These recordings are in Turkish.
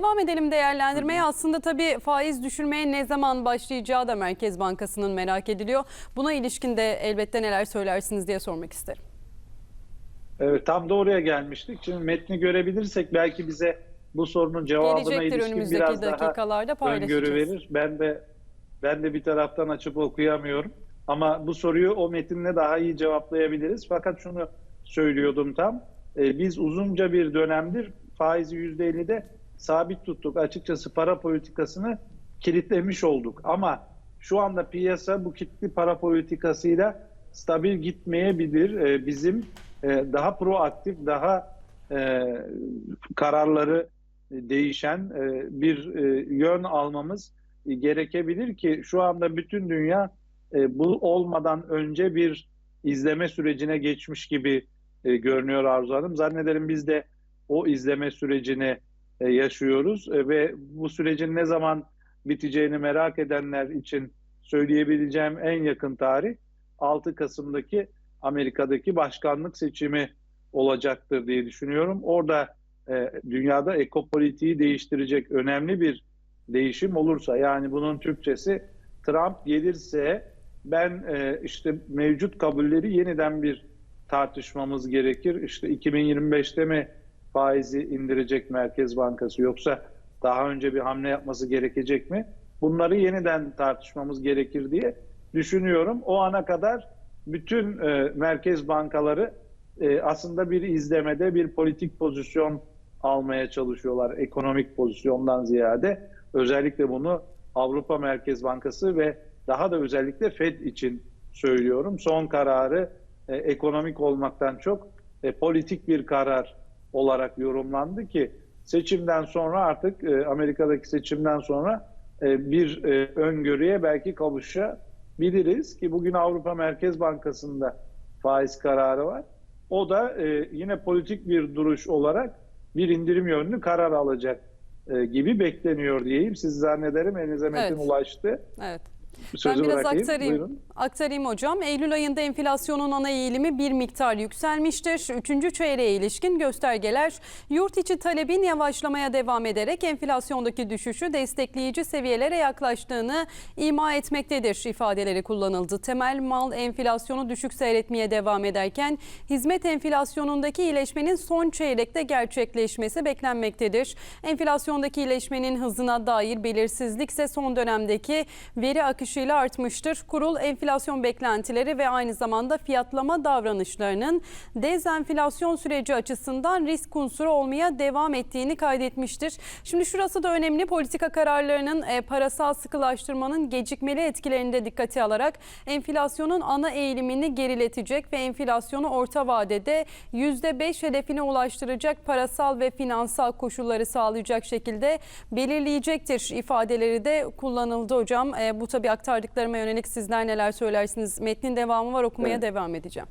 Devam edelim değerlendirmeye. Aslında tabii faiz düşürmeye ne zaman başlayacağı da Merkez Bankası'nın merak ediliyor. Buna ilişkin de elbette neler söylersiniz diye sormak isterim. Evet, tam da oraya gelmiştik. Şimdi metni görebilirsek belki bize bu sorunun cevabına Gelecektir ilişkin biraz daha dakikalarda paylaşacağız. öngörü verir. Ben de ben de bir taraftan açıp okuyamıyorum. Ama bu soruyu o metinle daha iyi cevaplayabiliriz. Fakat şunu söylüyordum tam. Ee, biz uzunca bir dönemdir faizi %50'de sabit tuttuk. Açıkçası para politikasını kilitlemiş olduk. Ama şu anda piyasa bu kilitli para politikasıyla stabil gitmeyebilir. Ee, bizim e, daha proaktif, daha e, kararları değişen e, bir yön almamız gerekebilir ki şu anda bütün dünya bu olmadan önce bir izleme sürecine geçmiş gibi görünüyor Arzu Hanım. Zannederim biz de o izleme sürecini yaşıyoruz E, ve bu sürecin ne zaman biteceğini merak edenler için söyleyebileceğim en yakın tarih 6 Kasım'daki Amerika'daki başkanlık seçimi olacaktır diye düşünüyorum. Orada e, dünyada ekopolitiği değiştirecek önemli bir değişim olursa yani bunun Türkçesi Trump gelirse ben e, işte mevcut kabulleri yeniden bir tartışmamız gerekir. İşte 2025'te mi faizi indirecek Merkez Bankası yoksa daha önce bir hamle yapması gerekecek mi? Bunları yeniden tartışmamız gerekir diye düşünüyorum. O ana kadar bütün e, merkez bankaları e, aslında bir izlemede bir politik pozisyon almaya çalışıyorlar ekonomik pozisyondan ziyade. Özellikle bunu Avrupa Merkez Bankası ve daha da özellikle Fed için söylüyorum. Son kararı e, ekonomik olmaktan çok e, politik bir karar olarak yorumlandı ki seçimden sonra artık e, Amerika'daki seçimden sonra e, bir e, öngörüye belki kavuşabiliriz ki bugün Avrupa Merkez Bankası'nda faiz kararı var. O da e, yine politik bir duruş olarak bir indirim yönlü karar alacak e, gibi bekleniyor diyeyim. Siz zannederim elinize metin Evet. ulaştı. Evet. Sözü ben biraz bırakayım. aktarayım. Buyurun. Aktarayım hocam. Eylül ayında enflasyonun ana eğilimi bir miktar yükselmiştir. Üçüncü çeyreğe ilişkin göstergeler yurt içi talebin yavaşlamaya devam ederek enflasyondaki düşüşü destekleyici seviyelere yaklaştığını ima etmektedir ifadeleri kullanıldı. Temel mal enflasyonu düşük seyretmeye devam ederken hizmet enflasyonundaki iyileşmenin son çeyrekte gerçekleşmesi beklenmektedir. Enflasyondaki iyileşmenin hızına dair belirsizlik ise son dönemdeki veri akışıyla artmıştır. Kurul enflasyon beklentileri ve aynı zamanda fiyatlama davranışlarının dezenflasyon süreci açısından risk unsuru olmaya devam ettiğini kaydetmiştir. Şimdi şurası da önemli. Politika kararlarının e, parasal sıkılaştırmanın gecikmeli etkilerini de dikkate alarak enflasyonun ana eğilimini geriletecek ve enflasyonu orta vadede %5 hedefine ulaştıracak parasal ve finansal koşulları sağlayacak şekilde belirleyecektir ifadeleri de kullanıldı hocam. E, bu tabii aktardıklarıma yönelik sizler neler söylersiniz? Metnin devamı var okumaya Evet. devam edeceğim.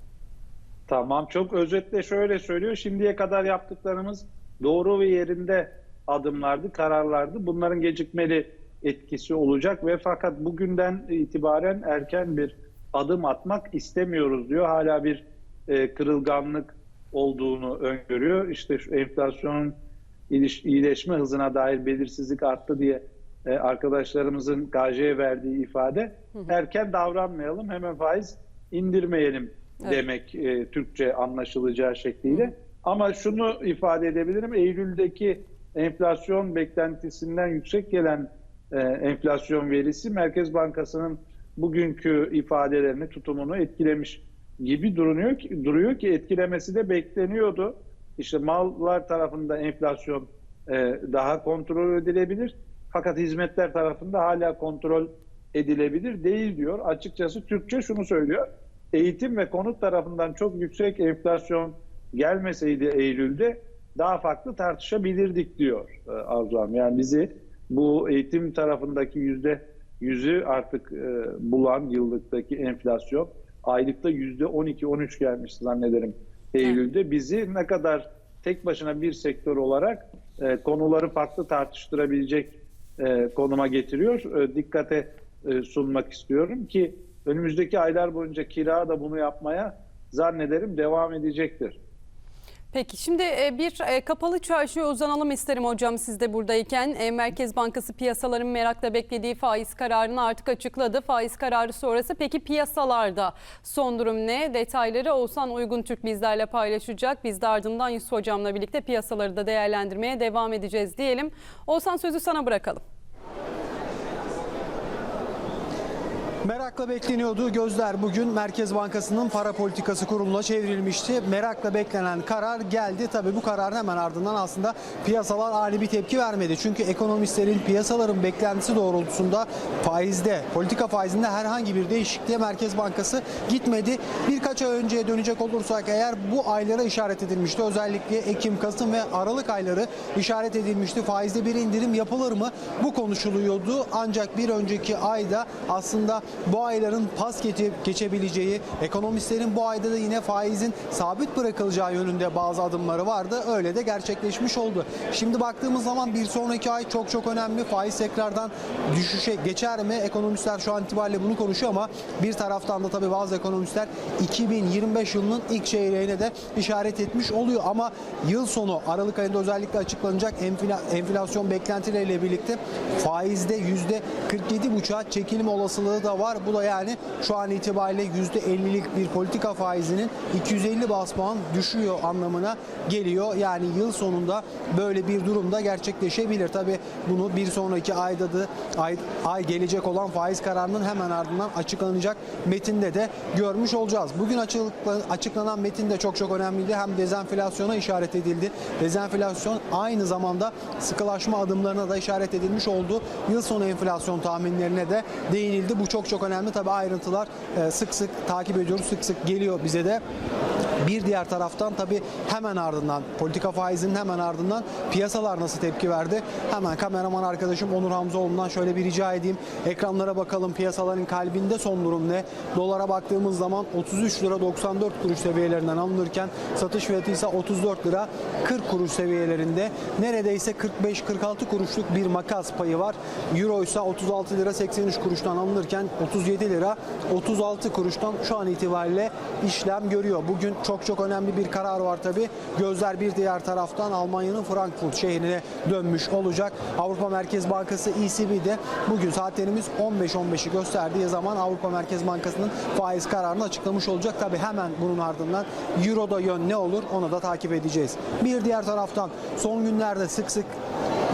Tamam çok özetle şöyle söylüyor. Şimdiye kadar yaptıklarımız doğru ve yerinde adımlardı, kararlardı. Bunların gecikmeli etkisi olacak ve fakat bugünden itibaren erken bir adım atmak istemiyoruz diyor. Hala bir e, kırılganlık olduğunu öngörüyor. İşte şu enflasyonun iyileşme hızına dair belirsizlik arttı diye e, arkadaşlarımızın KJ'ye verdiği ifade erken davranmayalım hemen faiz indirmeyelim Evet. demek e, Türkçe anlaşılacağı şekliyle. Ama şunu ifade edebilirim. Eylül'deki enflasyon beklentisinden yüksek gelen e, enflasyon verisi Merkez Bankası'nın bugünkü ifadelerini, tutumunu etkilemiş gibi duruyor ki, duruyor ki etkilemesi de bekleniyordu. İşte mallar tarafında enflasyon e, daha kontrol edilebilir. Fakat hizmetler tarafında hala kontrol edilebilir değil diyor. Açıkçası Türkçe şunu söylüyor. Eğitim ve konut tarafından çok yüksek enflasyon gelmeseydi Eylül'de daha farklı tartışabilirdik diyor e, Arzu Hanım. Yani bizi bu eğitim tarafındaki yüzde yüzü artık e, bulan yıllıktaki enflasyon aylıkta yüzde 12-13 gelmiş zannederim Eylül'de. Bizi ne kadar tek başına bir sektör olarak e, konuları farklı tartıştırabilecek e, konuma getiriyor. E, dikkate e, sunmak istiyorum ki önümüzdeki aylar boyunca kira da bunu yapmaya zannederim devam edecektir. Peki şimdi e, bir e, kapalı çarşıya uzanalım isterim hocam siz de buradayken. E, Merkez Bankası piyasaların merakla beklediği faiz kararını artık açıkladı. Faiz kararı sonrası peki piyasalarda son durum ne? Detayları Oğuzhan Uygun Türk bizlerle paylaşacak. Biz de ardından Yusuf hocamla birlikte piyasaları da değerlendirmeye devam edeceğiz diyelim. Oğuzhan sözü sana bırakalım. Merakla bekleniyordu. Gözler bugün Merkez Bankası'nın para politikası kuruluna çevrilmişti. Merakla beklenen karar geldi. Tabii bu kararın hemen ardından aslında piyasalar ani bir tepki vermedi. Çünkü ekonomistlerin piyasaların beklentisi doğrultusunda faizde, politika faizinde herhangi bir değişikliğe Merkez Bankası gitmedi. Birkaç ay önceye dönecek olursak eğer bu aylara işaret edilmişti. Özellikle Ekim, Kasım ve Aralık ayları işaret edilmişti. Faizde bir indirim yapılır mı? Bu konuşuluyordu. Ancak bir önceki ayda aslında bu ayların pas geçe- geçebileceği, ekonomistlerin bu ayda da yine faizin sabit bırakılacağı yönünde bazı adımları vardı. Öyle de gerçekleşmiş oldu. Şimdi baktığımız zaman bir sonraki ay çok çok önemli. Faiz tekrardan düşüşe geçer mi? Ekonomistler şu an itibariyle bunu konuşuyor ama bir taraftan da tabii bazı ekonomistler 2025 yılının ilk çeyreğine de işaret etmiş oluyor. Ama yıl sonu Aralık ayında özellikle açıklanacak enfla- enflasyon beklentileriyle birlikte faizde %47,5'a çekilme olasılığı da var. Bu da yani şu an itibariyle %50'lik bir politika faizinin 250 bas puan düşüyor anlamına geliyor. Yani yıl sonunda böyle bir durumda gerçekleşebilir. Tabi bunu bir sonraki ayda da ay, ay gelecek olan faiz kararının hemen ardından açıklanacak metinde de görmüş olacağız. Bugün açıkla- açıklanan metin de çok çok önemliydi. Hem dezenflasyona işaret edildi. Dezenflasyon aynı zamanda sıkılaşma adımlarına da işaret edilmiş oldu. Yıl sonu enflasyon tahminlerine de değinildi. Bu çok çok önemli. Tabi ayrıntılar e, sık sık takip ediyoruz. Sık sık geliyor bize de. Bir diğer taraftan tabi hemen ardından politika faizinin hemen ardından piyasalar nasıl tepki verdi? Hemen kameraman arkadaşım Onur Hamzoğlu'ndan şöyle bir rica edeyim. Ekranlara bakalım piyasaların kalbinde son durum ne? Dolara baktığımız zaman 33 lira 94 kuruş seviyelerinden alınırken satış fiyatı ise 34 lira 40 kuruş seviyelerinde. Neredeyse 45-46 kuruşluk bir makas payı var. Euro ise 36 lira 83 kuruştan alınırken 37 lira 36 kuruştan şu an itibariyle işlem görüyor. Bugün çok çok önemli bir karar var tabi. Gözler bir diğer taraftan Almanya'nın Frankfurt şehrine dönmüş olacak. Avrupa Merkez Bankası ECB'de bugün saatlerimiz 15-15'i gösterdiği zaman Avrupa Merkez Bankası'nın faiz kararını açıklamış olacak. Tabi hemen bunun ardından Euro'da yön ne olur onu da takip edeceğiz. Bir diğer taraftan son günlerde sık sık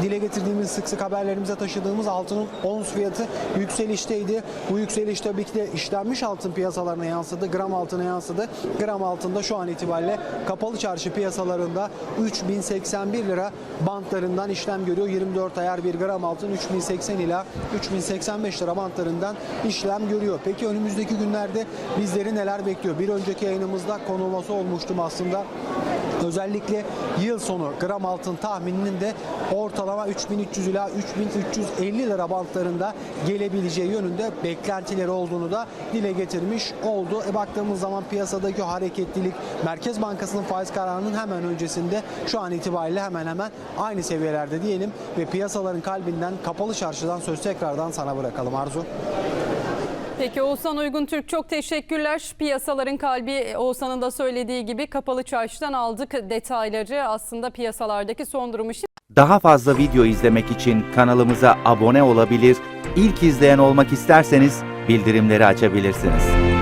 dile getirdiğimiz sık sık haberlerimize taşıdığımız altının ons fiyatı yükselişteydi. Bu yükseliş tabii ki de işlenmiş altın piyasalarına yansıdı. Gram altına yansıdı. Gram altında şu an itibariyle kapalı çarşı piyasalarında 3081 lira bantlarından işlem görüyor. 24 ayar bir gram altın 3080 ila 3085 lira bantlarından işlem görüyor. Peki önümüzdeki günlerde bizleri neler bekliyor? Bir önceki yayınımızda konulması olmuştum aslında. Özellikle yıl sonu gram altın tahmininin de ortalama 3300 ila 3350 lira bantlarında gelebileceği yönünde beklentileri olduğunu da dile getirmiş oldu. E baktığımız zaman piyasadaki hareketlilik Merkez Bankası'nın faiz kararının hemen öncesinde şu an itibariyle hemen hemen aynı seviyelerde diyelim ve piyasaların kalbinden kapalı çarşıdan söz tekrardan sana bırakalım Arzu. Peki Oğuzhan Uygun Türk çok teşekkürler. Piyasaların kalbi Oğuzhan'ın da söylediği gibi kapalı çarşıdan aldık detayları. Aslında piyasalardaki son durumu Daha fazla video izlemek için kanalımıza abone olabilir, ilk izleyen olmak isterseniz bildirimleri açabilirsiniz.